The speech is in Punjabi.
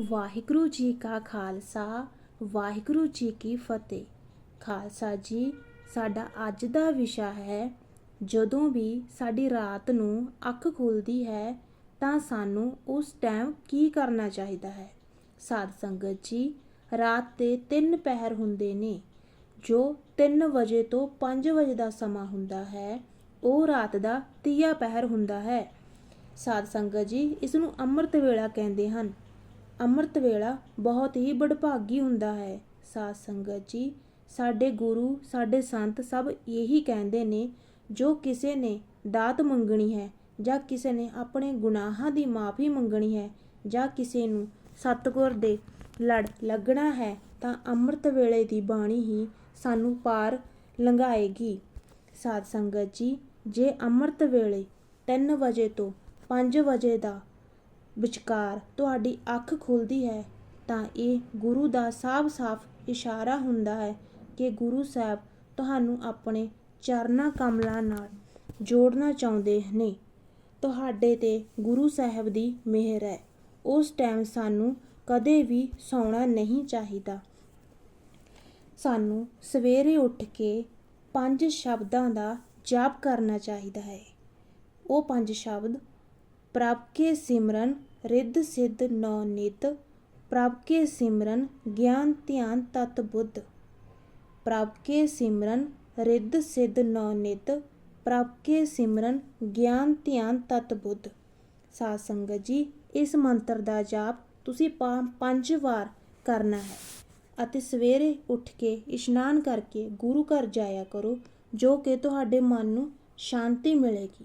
ਵਾਹਿਗੁਰੂ ਜੀ ਕਾ ਖਾਲਸਾ, ਵਾਹਿਗੁਰੂ ਜੀ ਕੀ ਫਤਿਹ। ਖਾਲਸਾ ਜੀ, ਸਾਡਾ ਅੱਜ ਦਾ ਵਿਸ਼ਾ ਹੈ, ਜਦੋਂ ਵੀ ਸਾਡੀ ਰਾਤ ਨੂੰ ਅੱਖ ਖੁੱਲਦੀ ਹੈ, ਤਾਂ ਸਾਨੂੰ ਉਸ ਟਾਈਮ ਕੀ ਕਰਨਾ ਚਾਹੀਦਾ ਹੈ? ਸਾਧ ਸੰਗਤ ਜੀ, ਰਾਤ ਦੇ ਤਿੰਨ ਪਹਿਰ ਹੁੰਦੇ ਨੇ, ਜੋ 3 ਵਜੇ ਤੋਂ 5 ਵਜੇ ਦਾ ਸਮਾਂ ਹੁੰਦਾ ਹੈ, ਉਹ ਰਾਤ ਦਾ ਤੀਆ ਪਹਿਰ ਹੁੰਦਾ ਹੈ। ਸਾਧ ਸੰਗਤ ਜੀ, ਇਸ ਨੂੰ ਅੰਮ੍ਰਿਤ ਵੇਲਾ ਕਹਿੰਦੇ ਹਨ। ਅੰਮ੍ਰਿਤ ਵੇਲਾ ਬਹੁਤ ਹੀ ਬੜਭਾਗੀ ਹੁੰਦਾ ਹੈ। ਸਾਧ ਸੰਗਤ ਜੀ, ਸਾਡੇ ਗੁਰੂ, ਸਾਡੇ ਸੰਤ ਸਭ ਇਹੀ ਕਹਿੰਦੇ ਨੇ, ਜੋ ਕਿਸੇ ਨੇ ਦਾਤ ਮੰਗਣੀ ਹੈ ਜਾਂ ਕਿਸੇ ਨੇ ਆਪਣੇ ਗੁਨਾਹਾਂ ਦੀ ਮਾਫੀ ਮੰਗਣੀ ਹੈ ਜਾਂ ਕਿਸੇ ਨੂੰ ਸਤਿਗੁਰ ਦੇ ਲੜ ਲੱਗਣਾ ਹੈ, ਤਾਂ ਅੰਮ੍ਰਿਤ ਵੇਲੇ ਦੀ ਬਾਣੀ ਹੀ ਸਾਨੂੰ ਪਾਰ ਲੰਘਾਏਗੀ। ਸਾਧ ਸੰਗਤ ਜੀ, ਜੇ ਅੰਮ੍ਰਿਤ ਵੇਲੇ 3 ਵਜੇ ਤੋਂ 5 ਵਜੇ ਦਾ ਵਿਚਕਾਰ ਤੁਹਾਡੀ ਅੱਖ ਖੁੱਲਦੀ ਹੈ, ਤਾਂ ਇਹ ਗੁਰੂ ਦਾ ਸਾਫ਼-ਸਾਫ਼ ਇਸ਼ਾਰਾ ਹੁੰਦਾ ਹੈ ਕਿ ਗੁਰੂ ਸਾਹਿਬ ਤੁਹਾਨੂੰ ਆਪਣੇ ਚਰਨਾਂ ਕਮਲਾਂ ਨਾਲ ਜੋੜਨਾ ਚਾਹੁੰਦੇ ਨੇ। ਤੁਹਾਡੇ ਤੇ ਗੁਰੂ ਸਾਹਿਬ ਦੀ ਮਿਹਰ ਹੈ। ਉਸ ਟਾਈਮ ਸਾਨੂੰ ਕਦੇ ਵੀ ਸੌਣਾ ਨਹੀਂ ਚਾਹੀਦਾ। ਸਾਨੂੰ ਸਵੇਰੇ ਉੱਠ ਕੇ ਪੰਜ ਸ਼ਬਦਾਂ ਦਾ ਜਾਪ ਕਰਨਾ ਚਾਹੀਦਾ ਹੈ। ਉਹ ਪੰਜ ਸ਼ਬਦ ਪ੍ਰਭ ਕੇ ਸਿਮਰਨ ਰਿੱਧ ਸਿੱਧ ਨੌ ਨਿਤ, ਪ੍ਰਭ ਕੇ ਸਿਮਰਨ ਗਿਆਨ ਧਿਆਨ ਤਤ ਬੁੱਧ। ਪ੍ਰਭ ਕੇ ਸਿਮਰਨ ਰਿੱਧ ਸਿੱਧ ਨੌ ਨਿਤ, ਪ੍ਰਭ ਕੇ ਸਿਮਰਨ ਗਿਆਨ ਧਿਆਨ ਤਤ ਬੁੱਧ। ਸਾਧ ਸੰਗਤ ਜੀ, ਇਸ ਮੰਤਰ ਦਾ ਜਾਪ ਤੁਸੀਂ ਪੰ- ਪੰਜ ਵਾਰ ਕਰਨਾ ਹੈ ਅਤੇ ਸਵੇਰੇ ਉੱਠ ਕੇ ਇਸ਼ਨਾਨ ਕਰਕੇ ਗੁਰੂ ਘਰ ਜਾਇਆ ਕਰੋ, ਜੋ ਕਿ ਤੁਹਾਡੇ ਮਨ ਨੂੰ ਸ਼ਾਂਤੀ ਮਿਲੇਗੀ।